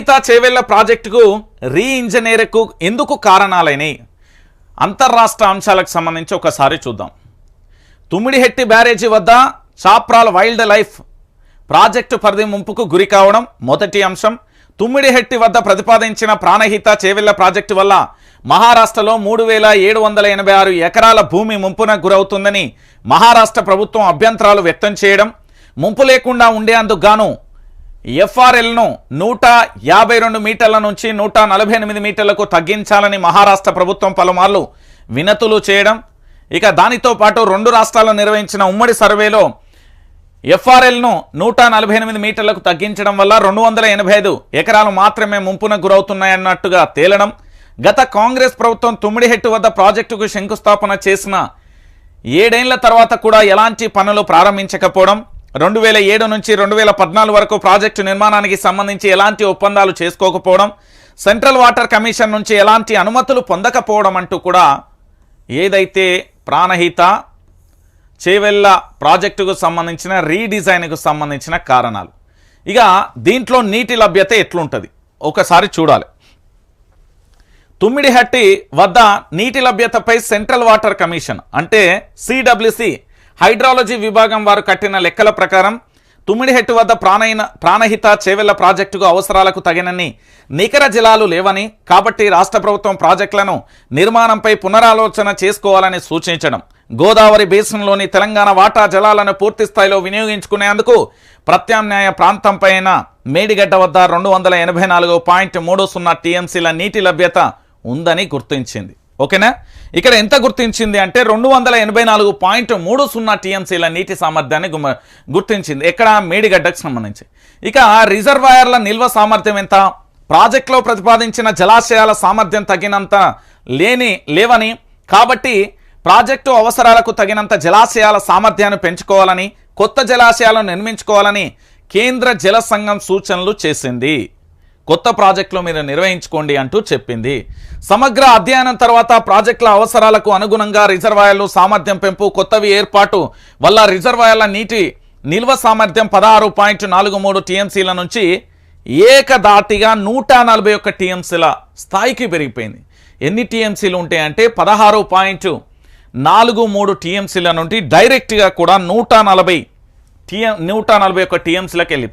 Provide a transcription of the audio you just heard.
లోహిత చేవెళ్ళ ప్రాజెక్టుకు రీ ఇంజనీర్కు ఎందుకు కారణాలైనవి అంతర్రాష్ట్ర అంశాలకు సంబంధించి ఒకసారి చూద్దాం. తుమ్మిడిహెట్టి బ్యారేజీ వద్ద చాప్రాల వైల్డ్ లైఫ్ ప్రాజెక్టు పరిధి ముంపుకు గురి కావడం మొదటి అంశం. తుమ్మిడిహెట్టి వద్ద ప్రతిపాదించిన ప్రాణహిత చేవెళ్ళ ప్రాజెక్టు వల్ల మహారాష్ట్రలో మూడు వేల ఏడు వందల ఎనభై ఆరు ఎకరాల భూమి ముంపున గురవుతుందని మహారాష్ట్ర ప్రభుత్వం అభ్యంతరాలు వ్యక్తం చేయడం. ముంపు లేకుండా ఉండేందుకు గాను ఎఫ్ఆర్ఎల్ను నూట యాభై రెండు మీటర్ల నుంచి నూట నలభై ఎనిమిది మీటర్లకు తగ్గించాలని మహారాష్ట్ర ప్రభుత్వం పలుమార్లు వినతులు చేయడం ఇక దానితో పాటు రెండు రాష్ట్రాలు నిర్వహించిన ఉమ్మడి సర్వేలో ఎఫ్ఆర్ఎల్ను నూట నలభై ఎనిమిది మీటర్లకు తగ్గించడం వల్ల రెండు వందల ఎనభై ఐదు ఎకరాలు మాత్రమే ముంపున గురవుతున్నాయన్నట్టుగా తేలడం గత కాంగ్రెస్ ప్రభుత్వం తుమ్మిడిహెట్టు వద్ద ప్రాజెక్టుకు శంకుస్థాపన చేసిన ఏడేళ్ళ తర్వాత కూడా ఎలాంటి పనులు ప్రారంభించకపోవడం రెండు వేల ఏడు నుంచి రెండు వేల పద్నాలుగు వరకు ప్రాజెక్టు నిర్మాణానికి సంబంధించి ఎలాంటి ఒప్పందాలు చేసుకోకపోవడం సెంట్రల్ వాటర్ కమిషన్ నుంచి ఎలాంటి అనుమతులు పొందకపోవడం అంటూ కూడా ఏదైతే ప్రాణహిత చేవెళ్ళ ప్రాజెక్టుకు సంబంధించిన రీడిజైన్కు సంబంధించిన కారణాలు. ఇక దీంట్లో నీటి లభ్యత ఎట్లుంటుంది? ఒకసారి చూడాలి. తుమ్మిడిహట్టి వద్ద నీటి లభ్యతపై సెంట్రల్ వాటర్ కమిషన్ అంటే సిడబ్ల్యూసి హైడ్రాలజీ విభాగం వారు కట్టిన లెక్కల ప్రకారం తుమ్మిడిహెట్టు వద్ద ప్రాణైన ప్రాణహిత చేవెళ్ళ ప్రాజెక్టుకు అవసరాలకు తగినన్ని నికర జలాలు లేవని కాబట్టి రాష్ట్ర ప్రభుత్వం ప్రాజెక్టులను నిర్మాణంపై పునరాలోచన చేసుకోవాలని సూచించడం. గోదావరి బేసిన్లోని తెలంగాణ వాటా జలాలను పూర్తి స్థాయిలో వినియోగించుకునేందుకు ప్రత్యామ్నాయ ప్రాంతంపైన మేడిగడ్డ వద్ద రెండు వందల ఎనభై నాలుగు పాయింట్ మూడు సున్నా టీఎంసీల నీటి లభ్యత ఉందని గుర్తించింది. ఓకేనా? ఇక్కడ ఎంత గుర్తించింది అంటే రెండు వందల ఎనభై నాలుగు పాయింట్ మూడు సున్నా టీఎంసీల నీటి సామర్థ్యాన్ని గుమ- గుర్తించింది. ఎక్కడ మేడిగడ్డకు సంబంధించి. ఇక రిజర్వాయర్ల నిల్వ సామర్థ్యం ఎంత? ప్రాజెక్టులో ప్రతిపాదించిన జలాశయాల సామర్థ్యం తగినంత లేని లేవని కాబట్టి ప్రాజెక్టు అవసరాలకు తగినంత జలాశయాల సామర్థ్యాన్ని పెంచుకోవాలని కొత్త జలాశయాలను నిర్మించుకోవాలని కేంద్ర జల సంఘం సూచనలు చేసింది. కొత్త ప్రాజెక్టులు మీరు నిర్వహించుకోండి అంటూ చెప్పింది. సమగ్ర అధ్యయనం తర్వాత ప్రాజెక్టుల అవసరాలకు అనుగుణంగా రిజర్వాయర్లు సామర్థ్యం పెంపు కొత్తవి ఏర్పాటు వల్ల రిజర్వాయర్ల నీటి నిల్వ సామర్థ్యం పదహారు పాయింట్ నాలుగు మూడు టీఎంసీల నుంచి ఏకదాటిగా నూట నలభై ఒక్క టీఎంసీల స్థాయికి పెరిగిపోయింది. ఎన్ని టీఎంసీలు ఉంటాయంటే పదహారు పాయింట్ నాలుగు మూడు టీఎంసీల నుండి డైరెక్ట్గా కూడా నూట నలభై టీఎం నూట నలభై ఒక్క టీఎంసీలకు వెళ్ళిపోయింది.